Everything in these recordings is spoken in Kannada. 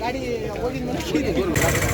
ಗಾಡಿ ಹೋಗಿದ್ಮೇಲೆ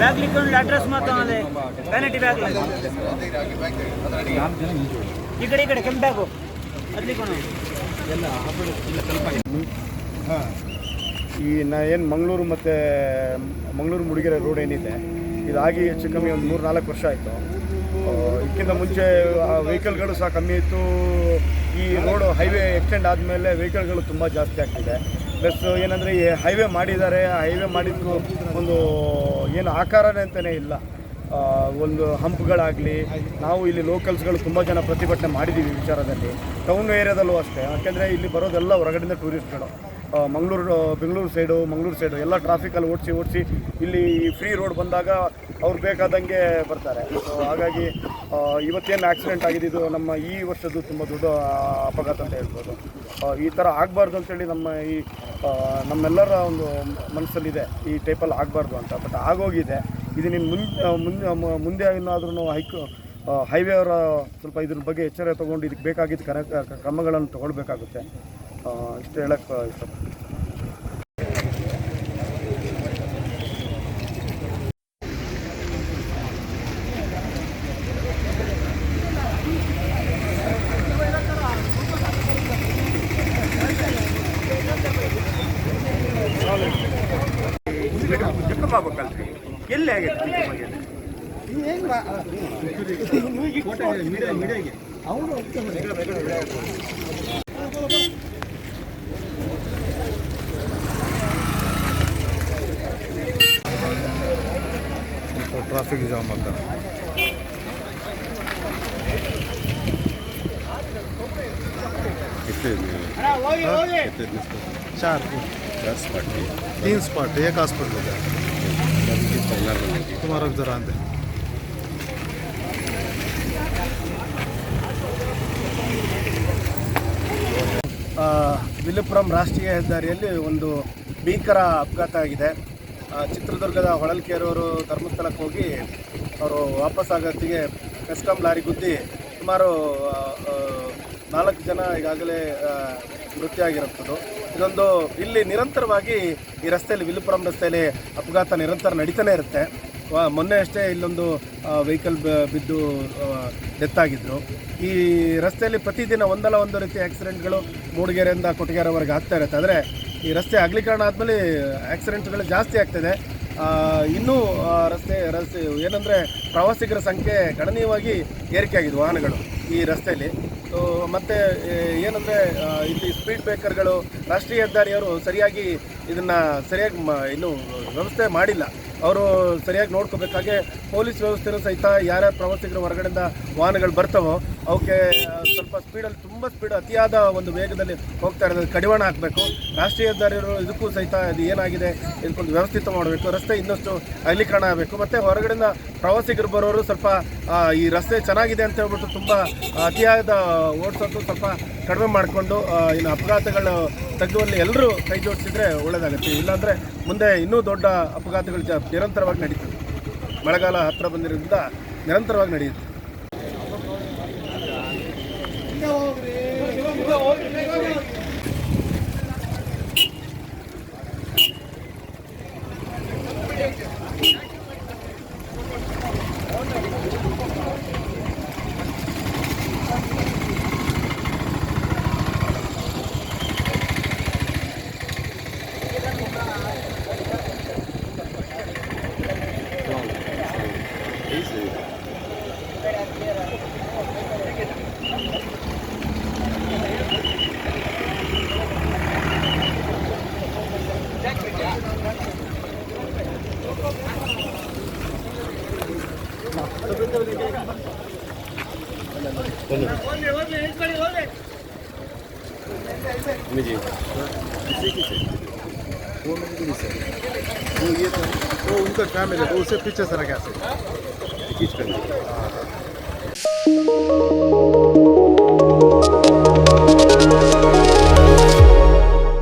Bag ಲಿಕ್ಕೊಂಡು ಅಡ್ರೆಸ್ ಮಾತ್ರ ಬ್ಯಾಗ್ ಈ ಕಡೆ ಈ ಕಡೆ, ಕೆಂಪು ಬ್ಯಾಗು ಈ ನಾ ಏನು ಮಂಗಳೂರು ಮತ್ತು ಮಂಗಳೂರು ಮುಡಿಗೆರೆ ರೋಡ್ ಏನಿದೆ, ಇದಾಗಿ ಹೆಚ್ಚು ಕಮ್ಮಿ ಒಂದು ಮೂರು ನಾಲ್ಕು ವರ್ಷ ಆಯಿತು. ಇದಕ್ಕಿಂತ ಮುಂಚೆ ವೆಹಿಕಲ್ಗಳು ಸಹ ಕಮ್ಮಿ ಇತ್ತು. ಈ ರೋಡು ಹೈವೇ ಎಕ್ಸ್ಟೆಂಡ್ ಆದಮೇಲೆ ವೆಹಿಕಲ್ಗಳು ತುಂಬ ಜಾಸ್ತಿ ಆಗ್ತಿದೆ. ಪ್ಲಸ್ ಏನಂದರೆ ಈ ಹೈವೇ ಮಾಡಿದ್ದಾರೆ. ಹೈವೇ ಮಾಡಿದ್ದು ಒಂದು ಏನು ಆಕಾರನೇ ಅಂತಲೇ ಇಲ್ಲ. ಒಂದು ಹಂಪ್ಗಳಾಗಲಿ, ನಾವು ಇಲ್ಲಿ ಲೋಕಲ್ಸ್ಗಳು ತುಂಬ ಜನ ಪ್ರತಿಭಟನೆ ಮಾಡಿದ್ದೀವಿ ವಿಚಾರದಲ್ಲಿ. ಟೌನ್ ಏರಿಯಾದಲ್ಲೂ ಅಷ್ಟೇ. ಯಾಕೆಂದರೆ ಇಲ್ಲಿ ಬರೋದೆಲ್ಲ ಹೊರಗಡೆಯಿಂದ ಟೂರಿಸ್ಟ್ಗಳು ಮಂಗಳೂರು ಬೆಂಗಳೂರು ಸೈಡು, ಮಂಗಳೂರು ಸೈಡು ಎಲ್ಲ ಟ್ರಾಫಿಕಲ್ಲಿ ಓಡಿಸಿ ಓಡಿಸಿ ಇಲ್ಲಿ ಫ್ರೀ ರೋಡ್ ಬಂದಾಗ ಅವ್ರು ಬೇಕಾದಂಗೆ ಬರ್ತಾರೆ. ಸೊ ಹಾಗಾಗಿ ಇವತ್ತೇನು ಆಕ್ಸಿಡೆಂಟ್ ಆಗಿದ್ದು ನಮ್ಮ ಈ ವರ್ಷದ್ದು ತುಂಬ ದೊಡ್ಡ ಅಪಘಾತ ಅಂತ ಹೇಳ್ಬೋದು. ಈ ಥರ ಆಗಬಾರ್ದು ಅಂತೇಳಿ ನಮ್ಮ ಈ ನಮ್ಮೆಲ್ಲರ ಒಂದು ಮನಸ್ಸಲ್ಲಿದೆ ಈ ಟೈಪಲ್ಲಿ ಆಗಬಾರ್ದು ಅಂತ. ಬಟ್ ಆಗೋಗಿದೆ. ಇದು ನಿನ್ನ ಮುಂದೆ ಮುಂದೆ ಮುಂದೆ ಏನಾದ್ರೂ ಹೈಕ್ ಹೈವೇ ಅವರ ಸ್ವಲ್ಪ ಇದ್ರ ಬಗ್ಗೆ ಎಚ್ಚರ ತೊಗೊಂಡು ಇದಕ್ಕೆ ಬೇಕಾಗಿದ್ದ ಕರ ಕ್ರಮಗಳನ್ನು ತಗೊಳ್ಬೇಕಾಗುತ್ತೆ. ಇಷ್ಟು ಹೇಳಕ್ಕೆ ಇಷ್ಟಪಡ್ತೀನಿ ಎಲ್ಲಿ ಆಗಿದೆ ಟ್ರಾಫಿಕ್ ಜಾಮ್ ಅಂತ चार तीन स्पॉट एक हॉस्पिटल है तुम्हारा भी जरा अंदर ಆ, ವಿಲುಪುರಂ ರಾಷ್ಟ್ರೀಯ ಹೆದ್ದಾರಿಯಲ್ಲಿ ಒಂದು ಭೀಕರ ಅಪಘಾತ ಆಗಿದೆ ಆ, ಚಿತ್ರದುರ್ಗದ ಹೊಳಲ್ಕೆರೆಯವರು ಧರ್ಮಸ್ಥಳಕ್ಕೆ ಹೋಗಿ ಅವರು ವಾಪಸ್ ಆಗೋತ್ತಿಗೆ ಕಸ್ಟಮ್ ಲಾರಿ ಗುದ್ದಿ ಸುಮಾರು ನಾಲ್ಕು ಜನ ಈಗಾಗಲೇ ಮೃತ್ಯ ಆಗಿರುತ್ತದೆ. ಇದೊಂದು ಇಲ್ಲಿ ನಿರಂತರವಾಗಿ ಈ ರಸ್ತೆಯಲ್ಲಿ ವಿಲ್ಲುಪುರಂ ರಸ್ತೆಯಲ್ಲಿ ಅಪಘಾತ ನಿರಂತರ ನಡೀತಾನೆ ಇರುತ್ತೆ. ಮೊನ್ನೆ ಅಷ್ಟೇ ಇಲ್ಲೊಂದು ವೆಹಿಕಲ್ ಬಿದ್ದು ಡೆತ್ ಆಗಿದ್ದರು ಈ ರಸ್ತೆಯಲ್ಲಿ ಪ್ರತಿದಿನ ಒಂದಲ್ಲ ಒಂದು ರೀತಿ ಆಕ್ಸಿಡೆಂಟ್ಗಳು ಮೂಡಿಗೆರೆಯಿಂದ ಕೊಟ್ಟಿಗೆರೆವರೆಗೆ ಆಗ್ತಾ ಇರುತ್ತೆ. ಆದರೆ ಈ ರಸ್ತೆ ಅಗಲೀಕರಣ ಆದಮೇಲೆ ಆಕ್ಸಿಡೆಂಟ್ಗಳು ಜಾಸ್ತಿ ಆಗ್ತಿದೆ. ಇನ್ನೂ ರಸ್ತೆ ರಸ್ತೆ ಏನಂದರೆ ಪ್ರವಾಸಿಗರ ಸಂಖ್ಯೆ ಗಣನೀಯವಾಗಿ ಏರಿಕೆ ಆಗಿದೆ ವಾಹನಗಳು ಈ ರಸ್ತೆಯಲ್ಲಿ. ಸೊ ಮತ್ತು ಏನಂದರೆ ಇಲ್ಲಿ ಸ್ಪೀಡ್ ಬ್ರೇಕರ್ಗಳು ರಾಷ್ಟ್ರೀಯ ಹೆದ್ದಾರಿಯವರು ಸರಿಯಾಗಿ ಇದನ್ನು ಸರಿಯಾಗಿ ಇನ್ನೂ ವ್ಯವಸ್ಥೆ ಮಾಡಿಲ್ಲ. ಅವರು ಸರಿಯಾಗಿ ನೋಡ್ಕೋಬೇಕಾಗೆ ಪೊಲೀಸ್ ವ್ಯವಸ್ಥೆನೂ ಸಹಿತ ಯಾರ್ಯಾರು ಪ್ರವಾಸಿಗರು ಹೊರಗಡೆಯಿಂದ ವಾಹನಗಳು ಬರ್ತವೋ ಅವಕ್ಕೆ ಸ್ವಲ್ಪ ಸ್ಪೀಡಲ್ಲಿ ತುಂಬ ಸ್ಪೀಡ್ ಅತಿಯಾದ ಒಂದು ವೇಗದಲ್ಲಿ ಹೋಗ್ತಾ ಇರೋದು, ಕಡಿವಾಣ ಹಾಕಬೇಕು. ರಾಷ್ಟ್ರೀಯ ಹೆದ್ದಾರಿಯರು ಇದಕ್ಕೂ ಸಹಿತ ಇದು ಏನಾಗಿದೆ ಇದಕ್ಕೊಂದು ವ್ಯವಸ್ಥಿತ ಮಾಡಬೇಕು. ರಸ್ತೆ ಇನ್ನಷ್ಟು ಅಗಲೀಕರಣ ಆಗಬೇಕು. ಮತ್ತು ಹೊರಗಡೆಯಿಂದ ಪ್ರವಾಸಿಗರು ಬರೋರು ಸ್ವಲ್ಪ ಈ ರಸ್ತೆ ಚೆನ್ನಾಗಿದೆ ಅಂತ ಹೇಳ್ಬಿಟ್ಟು ತುಂಬ ಅತಿಯಾದ ಓಡಿಸೋದು ಸ್ವಲ್ಪ ಕಡಿಮೆ ಮಾಡಿಕೊಂಡು ಇನ್ನು ಅಪಘಾತಗಳು ತೆಗೆದುವಲ್ಲಿ ಎಲ್ಲರೂ ಕೈ ಜೋಡಿಸಿದ್ರೆ ಒಳ್ಳೆಯದಾಗುತ್ತೆ ಇಲ್ಲಾಂದರೆ ಮುಂದೆ ಇನ್ನೂ ದೊಡ್ಡ ಅಪಘಾತಗಳು ನಿರಂತರವಾಗಿ ನಡೀತದೆ ಮಳೆಗಾಲ ಹತ್ತಿರ ಬಂದಿರೋದ್ರಿಂದ ನಿರಂತರವಾಗಿ ನಡೆಯುತ್ತೆ. जी वो मेरी सर वो ये तो वो उनका काम है वो उसे पीछे से रखा से खींच कर